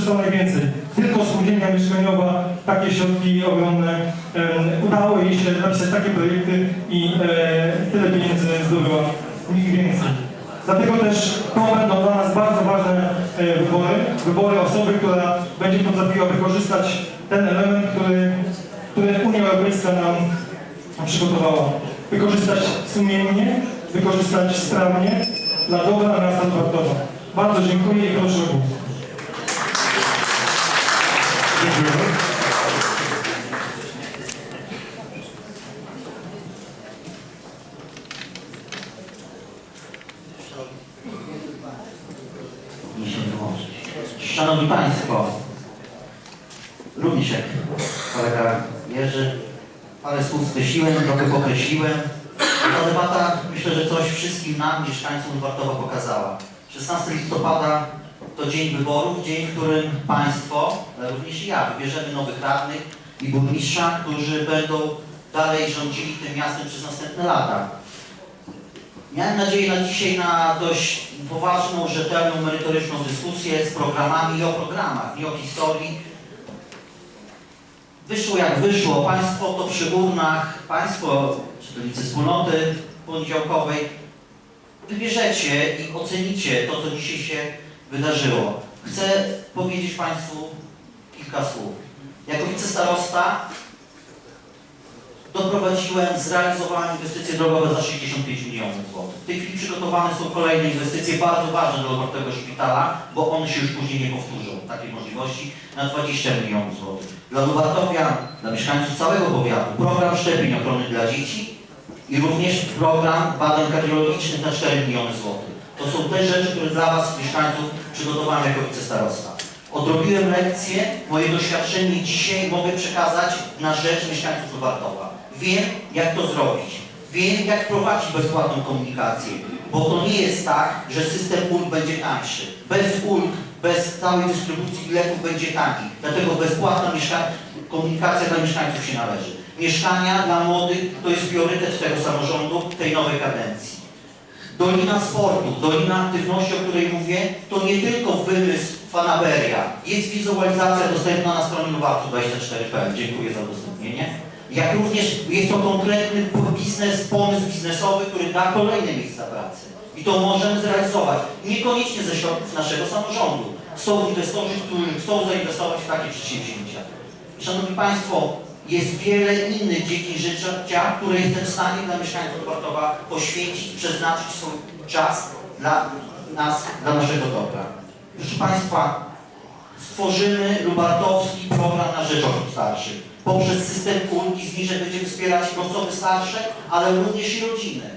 wykorzystał najwięcej. Tylko spółdzielnia mieszkaniowa takie środki ogromne udało jej się napisać takie projekty i e, tyle pieniędzy zdobyła, nikt więcej. Dlatego też to będą dla nas bardzo ważne e, wybory, wybory osoby, która będzie potrafiła wykorzystać ten element, który, który Unia Europejska nam przygotowała. Wykorzystać sumiennie, wykorzystać sprawnie dla dobra miasta Dwortowa. Bardzo dziękuję i proszę o głos. Dziękujemy. nie się wyłączyć. Szanowni Państwo, również jak kolega Jerzy, parę słów skreśliłem, trochę pokreśliłem. Ta debata myślę, że coś wszystkim nam, mieszkańcom Wartowa pokazała. 16 listopada to dzień wyborów, dzień, w którym Państwo, również i ja, wybierzemy nowych radnych i burmistrza, którzy będą dalej rządzili tym miastem przez następne lata. Miałem nadzieję na dzisiaj na dość poważną, rzetelną, merytoryczną dyskusję z programami i o programach, nie o historii. Wyszło jak wyszło. Państwo to przy urnach, Państwo, czytelnicy wspólnoty poniedziałkowej, wybierzecie i ocenicie to, co dzisiaj się wydarzyło. Chcę powiedzieć Państwu kilka słów. Jako wicestarosta doprowadziłem, zrealizowałem inwestycje drogowe za 65 milionów złotych. W tej chwili przygotowane są kolejne inwestycje bardzo ważne dla Otwartego Szpitala, bo one się już później nie powtórzą, takiej możliwości, na 20 milionów złotych. Dla Lubartowia, dla mieszkańców całego powiatu, program szczepień ochronnych dla dzieci i również program badań kardiologicznych na 4 miliony złotych. To są te rzeczy, które dla Was, mieszkańców, przygotowałem jako wicestarosta. Odrobiłem lekcje, moje doświadczenie dzisiaj mogę przekazać na rzecz mieszkańców Lubartowa. Wiem, jak to zrobić. Wiem, jak prowadzić bezpłatną komunikację. Bo to nie jest tak, że system ulg będzie tańszy. Bez ulg, bez całej dystrybucji biletów będzie tani. Dlatego bezpłatna komunikacja dla mieszkańców się należy. Mieszkania dla młodych to jest priorytet tego samorządu, tej nowej kadencji. Dolina sportu, dolina aktywności, o której mówię, to nie tylko wymysł fanaberia. Jest wizualizacja dostępna na stronie Lubartu24.pl. Dziękuję za udostępnienie. Jak również jest to konkretny biznes, pomysł biznesowy, który da kolejne miejsca pracy. I to możemy zrealizować. Niekoniecznie ze środków naszego samorządu. Są inwestorzy, którzy chcą zainwestować w takie przedsięwzięcia. Szanowni Państwo, jest wiele innych dziedzin życia, które jestem w stanie dla mieszkańców Bartowa poświęcić, przeznaczyć swój czas dla nas, dla naszego dobra. Proszę Państwa, stworzymy lubartowski program na rzecz osób starszych. Poprzez system ulgi zniżek będziemy wspierać osoby starsze, ale również i rodziny.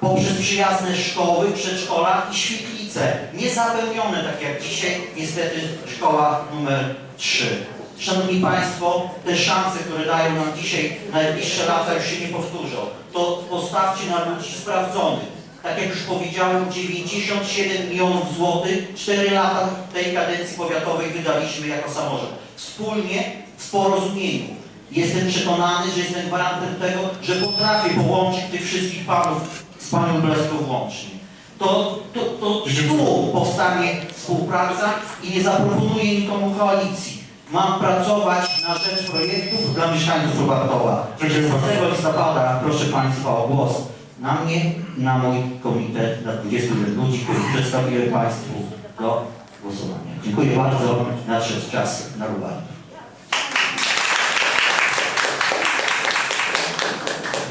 Poprzez przyjazne szkoły, przedszkola i świetlice, niezapełnione, tak jak dzisiaj niestety szkoła numer 3. Szanowni Państwo, te szanse, które dają nam dzisiaj najbliższe lata już się nie powtórzą. To postawcie na ludzi sprawdzonych. Tak jak już powiedziałem, 97 milionów złotych, 4 lata tej kadencji powiatowej wydaliśmy jako samorząd. Wspólnie, w porozumieniu. Jestem przekonany, że jestem gwarantem tego, że potrafię połączyć tych wszystkich panów z panią Bleską włącznie. To, to, to tu powstanie współpraca i nie zaproponuję nikomu koalicji. Mam pracować na rzecz projektów dla mieszkańców Lubartowa. 16 listopada proszę Państwa o głos na mnie i na mój komitet, na 21 ludzi, których przedstawiłem Państwu do głosowania. Dziękuję bardzo. Nadszedł czas na Lubartów.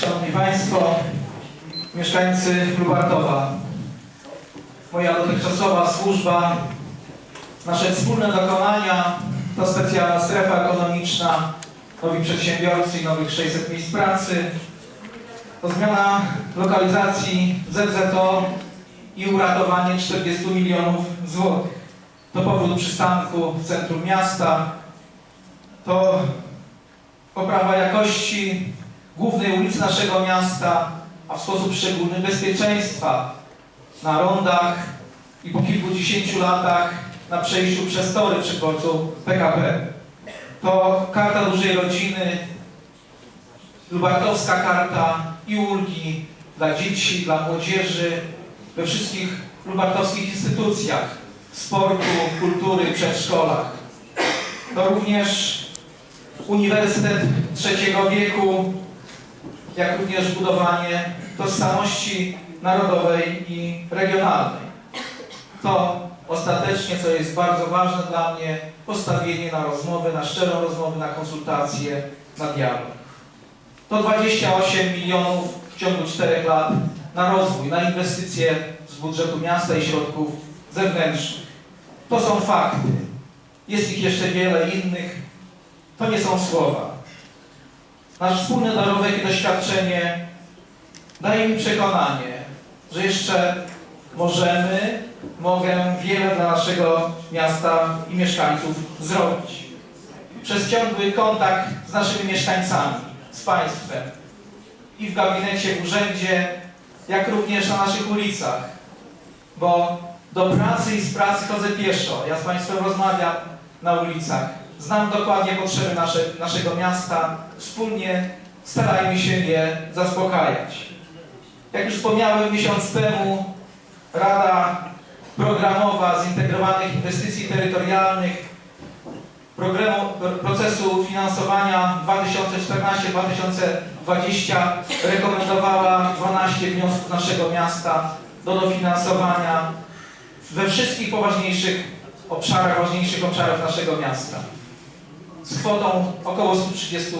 Szanowni Państwo, mieszkańcy Lubartowa, moja dotychczasowa służba, nasze wspólne dokonania to specjalna strefa ekonomiczna, nowi przedsiębiorcy i nowych 600 miejsc pracy, to zmiana lokalizacji ZZO i uratowanie 40 milionów złotych. To powrót przystanku w centrum miasta, to poprawa jakości głównej ulicy naszego miasta, a w sposób szczególny bezpieczeństwa na rondach i po kilkudziesięciu latach na przejściu przez tory przy końcu PKP. To karta dużej rodziny, lubartowska karta i ulgi dla dzieci, dla młodzieży, we wszystkich lubartowskich instytucjach sportu, kultury, przedszkolach. to również Uniwersytet Trzeciego Wieku, jak również budowanie tożsamości narodowej i regionalnej. To ostatecznie, co jest bardzo ważne dla mnie, postawienie na rozmowę, na szczerą rozmowę, na konsultacje, na dialog. To 28 milionów w ciągu 4 lat na rozwój, na inwestycje z budżetu miasta i środków zewnętrznych. To są fakty. Jest ich jeszcze wiele innych. To nie są słowa. Nasz wspólny dorobek i doświadczenie daje mi przekonanie, że jeszcze możemy, mogę wiele dla naszego miasta i mieszkańców zrobić. Przez ciągły kontakt z naszymi mieszkańcami, z państwem i w gabinecie, w urzędzie, jak również na naszych ulicach, bo do pracy i z pracy chodzę pieszo. Ja z Państwem rozmawiam na ulicach. Znam dokładnie potrzeby nasze, naszego miasta. Wspólnie starajmy się je zaspokajać. Jak już wspomniałem miesiąc temu, Rada Programowa Zintegrowanych Inwestycji Terytorialnych programu, procesu finansowania 2014-2020 rekomendowała 12 wniosków naszego miasta do dofinansowania we wszystkich poważniejszych obszarach, ważniejszych obszarach naszego miasta. Z kwotą około 130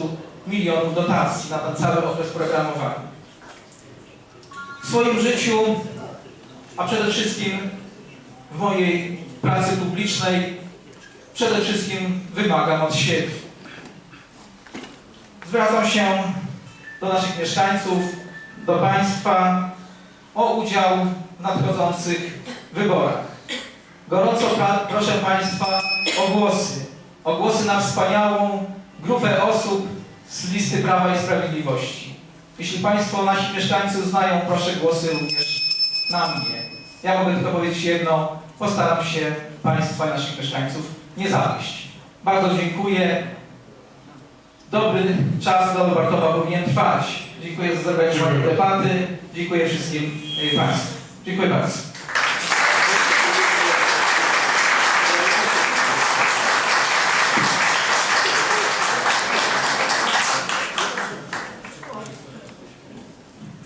milionów dotacji na ten cały okres programowania. W swoim życiu, a przede wszystkim w mojej pracy publicznej, przede wszystkim wymagam od siebie. Zwracam się do naszych mieszkańców, do Państwa o udział w nadchodzących wyborach. Gorąco proszę Państwa o głosy. O głosy na wspaniałą grupę osób z listy Prawa i Sprawiedliwości. Jeśli Państwo, nasi mieszkańcy uznają, proszę głosy również na mnie. Ja mogę tylko powiedzieć jedno, postaram się Państwa i naszych mieszkańców nie zawieść. Bardzo dziękuję. Dobry czas do Bartowa powinien trwać. Dziękuję za zorganizowanie debaty. Dziękuję wszystkim e, Państwu. Dziękuję bardzo.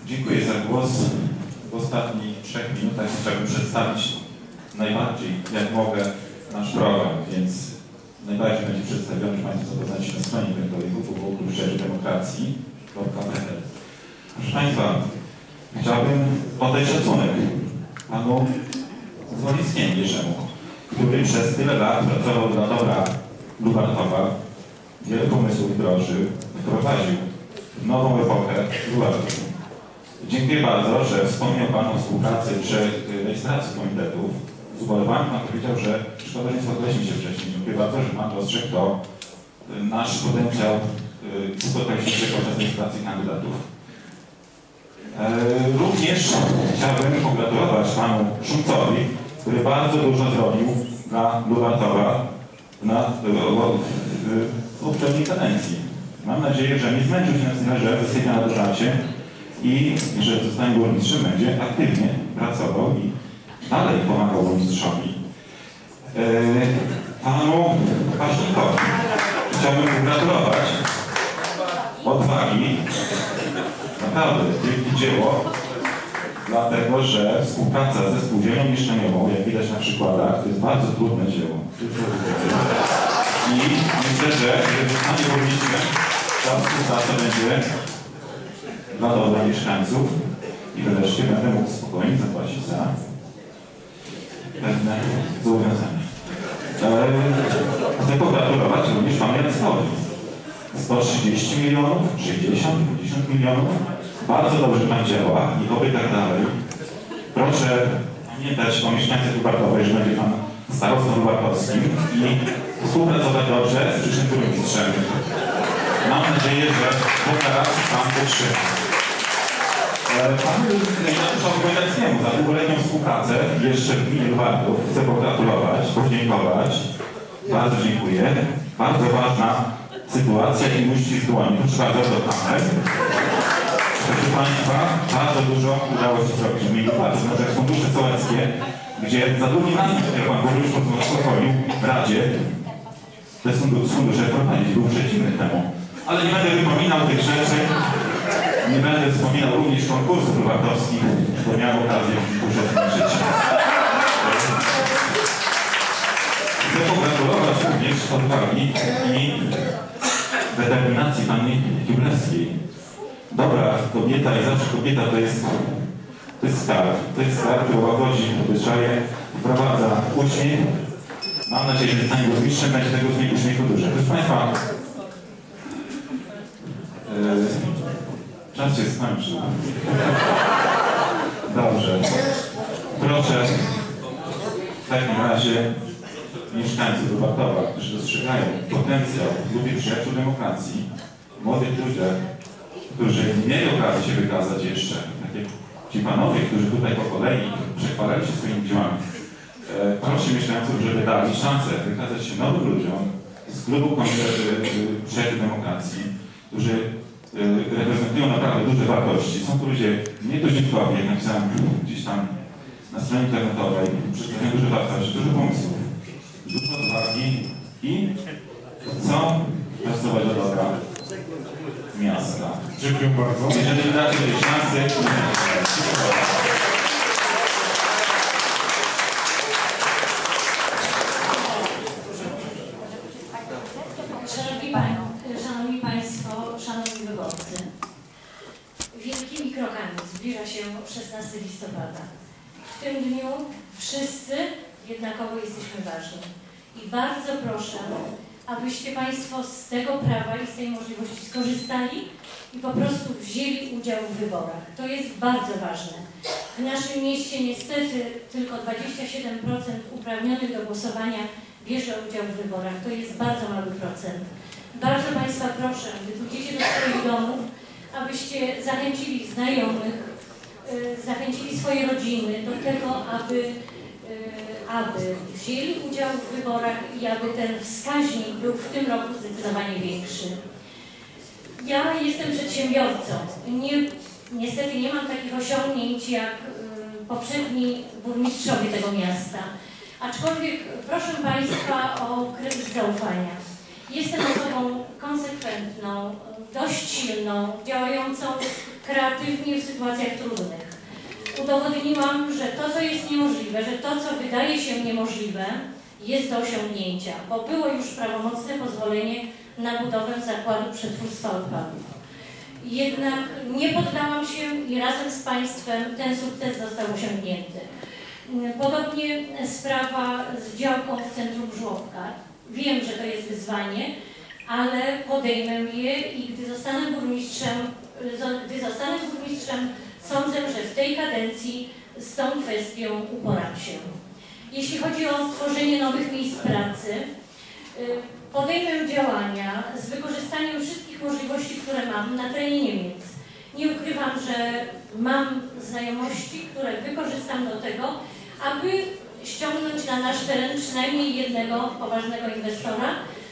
Dziękuję za głos. W ostatnich trzech minutach chciałbym przedstawić najbardziej, jak mogę, nasz program, więc najbardziej będzie przedstawiony, że Państwo zapoznacie się na stronie internetowej www.szczerzy-demokracji.pl Proszę Państwa, chciałbym oddać szacunek Panu Zwolickiemu Jerzemu, który przez tyle lat pracował dla dobra Lubartowa, wiele pomysłów wdrożył, wprowadził nową epokę w Lubartowie. Dziękuję bardzo, że wspomniał Pan o współpracy czy y, rejestracji komitetów z ubolewaniem. Pan powiedział, że szkoda, że nie spotkaliśmy się wcześniej. Dziękuję bardzo, że Pan dostrzegł to y, nasz potencjał y, spotkaliśmy się podczas rejestracji kandydatów. E, Również chciałbym pogratulować Panu Szumcowi, który bardzo dużo zrobił dla Lubartowa na, w, poprzedniej kadencji. Mam nadzieję, że nie zmęczył się na że wysypia na doracie i że zostanie burmistrzem, będzie aktywnie pracował i dalej pomagał burmistrzowi. E, Panu Pasznikowi chciałbym pogratulować odwagi, naprawdę wielkie dzieło, dlatego że współpraca ze spółdzielnią mieszkaniową, jak widać na przykładach, to jest bardzo trudne dzieło. I myślę, że zostanie burmistrzem, ta współpraca będzie dla dobra mieszkańców i wreszcie będę mógł spokojnie zapłacić za pewne zobowiązania. Eee, Chcę pogratulować również panu Jackowi. 130 milionów, 60, 50 milionów. Bardzo dobrze pan działa i oby tak dalej. Proszę pamiętać o mieszkańcach Lubartowej, że będzie pan starostą lubartowskim i współpracować dobrze z przyszłym burmistrzem. Mam nadzieję, że deklaracji Pan dotrzyma. E, za długoletnią współpracę jeszcze w gminie Lubartów chcę pogratulować, podziękować. Bardzo dziękuję. Bardzo ważna sytuacja i uścisk dłoni. Proszę bardzo do kamer. Proszę Państwa, bardzo dużo udało się zrobić w gminie Lubartów. Może fundusze sołeckie, gdzie zatrudni nas, jak Pan Burmistrz pozwolił w Radzie, te fundu- fundusze wprowadzić. Był przeciwny temu. Ale nie będę wypominał tych rzeczy. Nie będę wspominał również konkursów lubartowskich, bo miałem okazję uczestniczyć. Chcę pogratulować również odwagi i determinacji pani Kiblewskiej. Dobra kobieta i zawsze kobieta to jest, to jest skarb. To jest skarb, który łagodzi obyczaje, wprowadza uśmiech. Mam nadzieję, że zostanie burmistrzem, będzie tego uśmiechu, dużo. Proszę Państwa, e, czas się skończył. Dobrze. Proszę w takim razie mieszkańców Lubartowa, którzy dostrzegają potencjał w grupie przyjaciół demokracji, młodych ludziach, którzy nie mieli okazji się wykazać jeszcze, tak jak ci panowie, którzy tutaj po kolei przechwalali się swoimi dziełami, e, proszę mieszkańców, żeby dali szansę wykazać się nowym ludziom z klubu Komitetu e, Przyjaciół Demokracji, którzy reprezentują naprawdę duże wartości. Są to ludzie nietuzinkowi, jak napisałem gdzieś tam na stronie internetowej, przedstawiają duże wartości, dużo pomysłów, dużo odwagi i chcą pracować do dobra miasta. Dziękuję bardzo. Jeżeli dacie tej szansy, Szanowni, pań, Szanowni Państwo, Szanowni Wyborcy, wielkimi krokami zbliża się 16 listopada. W tym dniu wszyscy jesteśmy ważni. I bardzo proszę, abyście Państwo z tego prawa i z tej możliwości skorzystali i po prostu wzięli udział w wyborach. To jest bardzo ważne. W naszym mieście niestety tylko 27% uprawnionych do głosowania bierze udział w wyborach. To jest bardzo mały procent. Bardzo Państwa proszę, gdy pójdziecie do swoich domów, abyście zachęcili znajomych, y, zachęcili swoje rodziny do tego, aby, aby wzięli udział w wyborach i aby ten wskaźnik był w tym roku zdecydowanie większy. Ja jestem przedsiębiorcą. Nie, niestety nie mam takich osiągnięć jak y, poprzedni burmistrzowie tego miasta. Aczkolwiek proszę Państwa o kredyt zaufania. Jestem osobą konsekwentną, dość silną, działającą kreatywnie w sytuacjach trudnych. Udowodniłam, że to, co jest niemożliwe, że to, co wydaje się niemożliwe, jest do osiągnięcia, bo było już prawomocne pozwolenie na budowę zakładu przetwórstwa odpadów. Jednak nie poddałam się i razem z Państwem ten sukces został osiągnięty. Podobnie sprawa z działką w centrum żłobka. Wiem, że to jest wyzwanie, ale podejmę je i gdy zostanę burmistrzem, gdy zostanę burmistrzem, sądzę, że w tej kadencji z tą kwestią uporam się. Jeśli chodzi o tworzenie nowych miejsc pracy, y, podejmę działania z wykorzystaniem wszystkich możliwości, które mam na terenie Niemiec. Nie ukrywam, że mam znajomości, które wykorzystam do tego, aby ściągnąć na nasz teren przynajmniej jednego poważnego inwestora,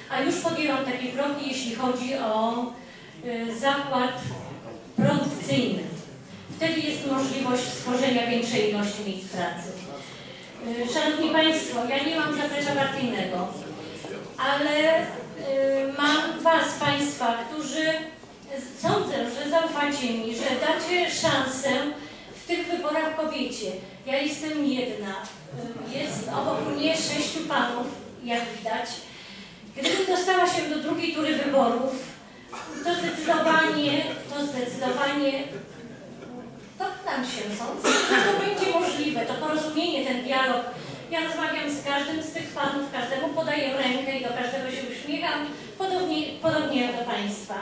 a już podjęłam takie kroki, jeśli chodzi o y, zakład produkcyjny. Wtedy jest możliwość stworzenia większej ilości miejsc pracy. Y, Szanowni Państwo, ja nie mam zaplecza partyjnego, ale y, mam Was, Państwa, którzy sądzę, że zaufacie mi, że dacie szansę w tych wyborach kobiecie. Ja jestem jedna. Y, Jest obok mnie sześciu panów, jak widać. Gdybym dostała się do drugiej tury wyborów, to zdecydowanie, to zdecydowanie poddam się sądzę, że to będzie możliwe, to porozumienie, ten dialog. Ja rozmawiam z każdym z tych panów, każdemu podaję rękę i do każdego się uśmiecham, podobnie, podobnie jak do Państwa.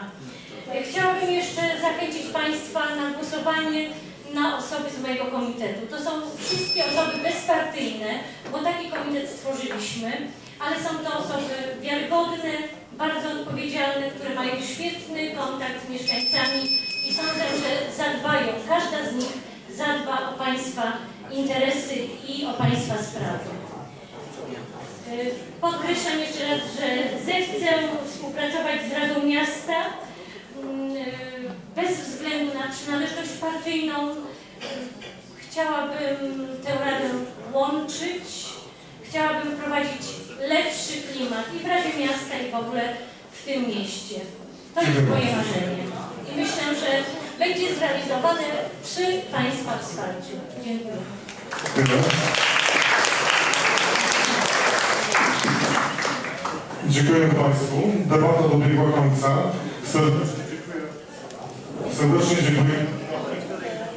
Chciałabym jeszcze zachęcić Państwa na głosowanie na osoby z mojego komitetu. To są wszystkie osoby bezpartyjne, bo taki komitet stworzyliśmy, ale są to osoby wiarygodne, bardzo odpowiedzialne, które mają świetny kontakt z mieszkańcami i sądzę, że zadbają, każda z nich zadba o Państwa interesy i o Państwa sprawy. Y, Podkreślam jeszcze raz, że zechcę współpracować z Radą Miasta y, bez względu na przynależność partyjną. Chciałabym tę Radę łączyć, chciałabym wprowadzić lepszy klimat i w Radzie Miasta i w ogóle w tym mieście. To jest moje marzenie. I myślę, że będzie zrealizowane przy Państwa wsparciu. Dziękuję. Dziękuję. Dziękuję Państwu. Debata dobiegła końca. Ser- Serdecznie dziękuję.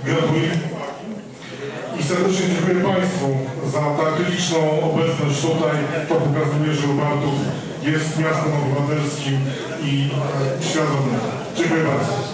Gratuluję. I serdecznie dziękuję Państwu za tak liczną obecność tutaj. To pokazuje, że Lubartów jest miastem obywatelskim i e, świadomym. Dziękuję bardzo.